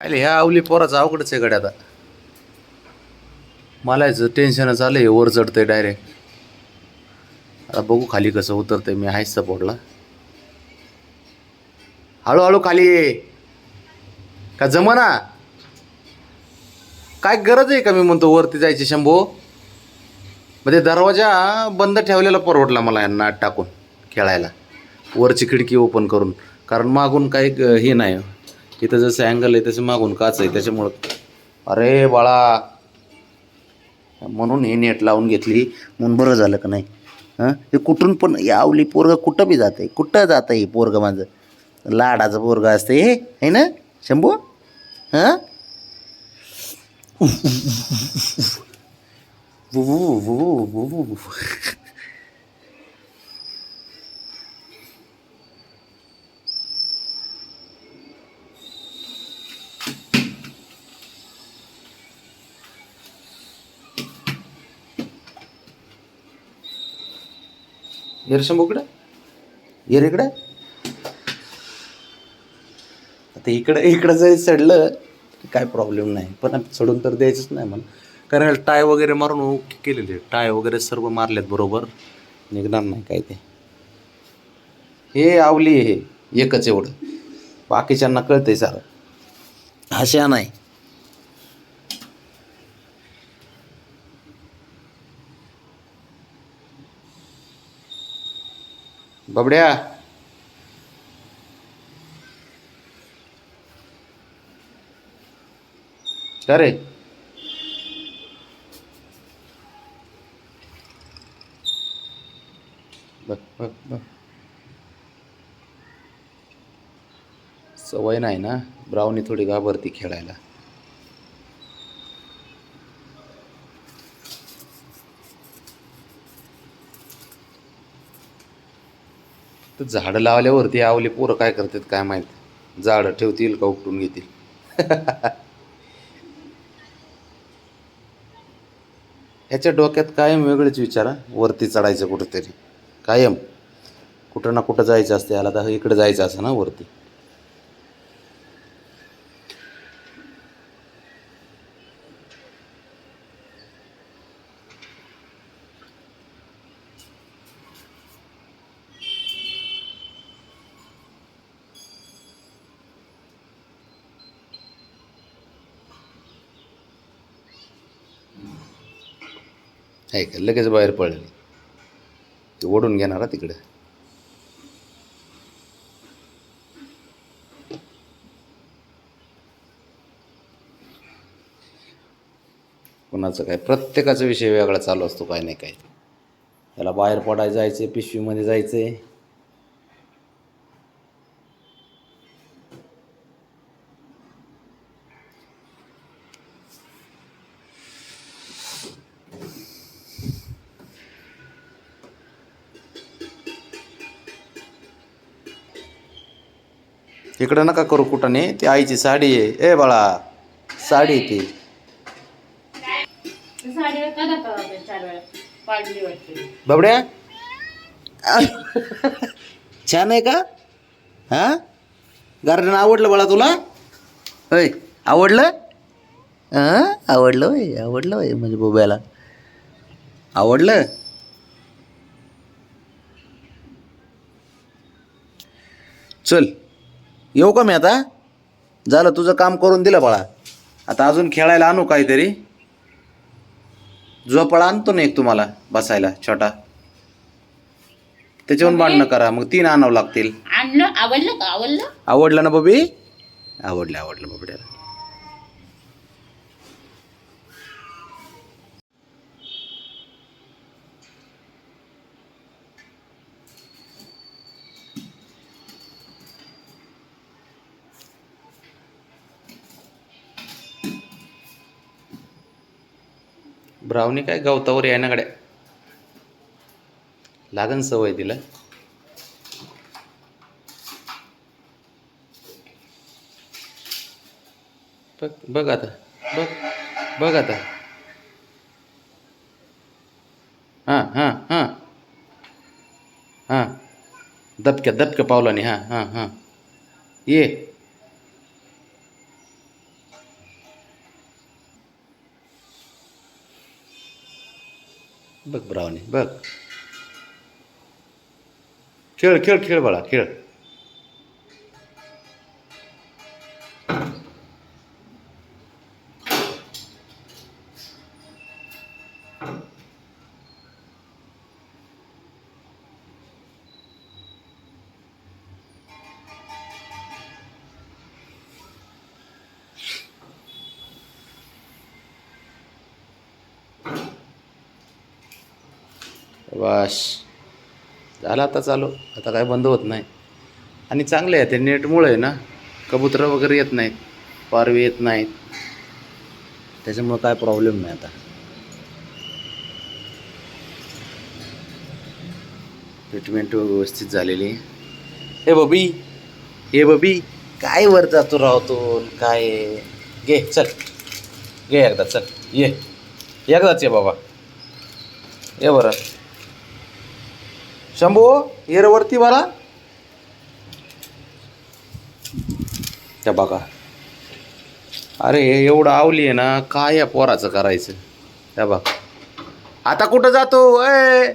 अरे ह्या आवली पोराचा अवघडच आहे गड्या आता. मला याचं टेन्शनच आलं हे वर चढतंय डायरेक्ट आता बघू खाली कसं उतरतंय मी आहेच सपोर्टला हळूहळू खाली ये. का जमना? काय गरज आहे का मी म्हणतो वरती जायची शंभो? म्हणजे दरवाजा बंद ठेवलेला परवडला मला यांना आत टाकून खेळायला. वरची खिडकी ओपन करून. कारण मागून काही हे नाही. इथं जसं अँगल आहे तसं मागून काच आहे त्याच्यामुळं. अरे बाळा. म्हणून हे नेट लावून घेतली. म्हणून बरं झालं का नाही? हां? हे कुठून पण यावली पोरगं कुठं बी जातं आहे कुठं जातं आहे पोरगं माझं? लाडाचं पोरगं असतं हे है ना? शंभू? हां? वू वू. वू वू शंभू इकडं. इकडं. आता इकडं इकडं जरी चढलं की काय प्रॉब्लेम नाही. पण चढून तर द्यायचंच नाही मला कारण टाय वगैरे मारून ओके केलेले टाय वगैरे सर्व मारल्यात बरोबर. निघणार नाही काय ते. हे आवली हे एकच एवढं. बाकीच्यांना कळतंय सारं. अशा नाही. बबड्या. का रे. बघ बघ बघ. सवय नाही ना ब्राऊनी थोडी घाबरती खेळायला. तर झाडं लावल्यावरती आवले पोरं काय करतात काय माहीत? झाडं ठेवतील का उपटून घेतील? ह्याच्या डोक्यात कायम वेगळेच विचार वरती चढायचं कुठंतरी. कायम. कुठं ना कुठं जायचं असते याला तर इकडे जायचं असं ना वरती. आहे का लगेच बाहेर पळली. ते ओढून घेणार हा तिकडे. कुणाचं काय प्रत्येकाचा विषय वेगळा चालू असतो काय नाही काय त्याला बाहेर पडायला जायचं पिशवीमध्ये जायचं आहे इकडं नका करू कुठं नाही ती आईची साडी आहे. ए बाळा साडी ती. बाबड्या? छान आहे का? हां? गार्डन आवडलं बाळा तुला? होय आवडलं? हां? आवडलं होय आवडलं होय म्हणजे बोब्याला. आवडलं? चल. येऊ का मी आता? झालं तुझं काम करून दिलं बाळा. आता अजून खेळायला आणू काहीतरी. झोपाळा आणतो ना एक तुम्हाला बसायला छोटा. त्याच्याहून भांडणं करा मग तीन आणावं लागतील. आणलं आवडलं का? आवडलं? आवडलं ना बबी? आवडलं आवडलं बबड्याला. ब्रावणी काय गवतावर आहे ना गड्या. लागन सवय तिला. बघ बघ आता बघ बघ आता. हां हां हां. हां. दबक्या दबक्या पावलाने हां हां हां. ये. बघ ब्रावणी बघ. खेळ खेळ खेळ बाळा खेळ. वाश. झालं आता चालू. आता काय बंद होत नाही. आणि चांगले आहे ते नेटमुळे आहे ना. कबुतरं वगैरे येत नाहीत. पारवी येत नाहीत. त्याच्यामुळं काय प्रॉब्लेम नाही आता. ट्रीटमेंट व्यवस्थित झालेली. हे बबी. हे बबी. काय वर जातो राहतो काय घे चल. घे एकदा चल. ये. एकदाच ये बाबा. ये बरं. शंभू एरवरती रे वरती त्या बघा. अरे एवढं आवली आहे ना काय या पोराचं करायचं? त्या बघा. आता कुठं जातो? ए!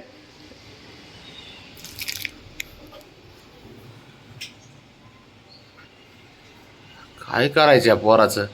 काय करायचं या पोराचं?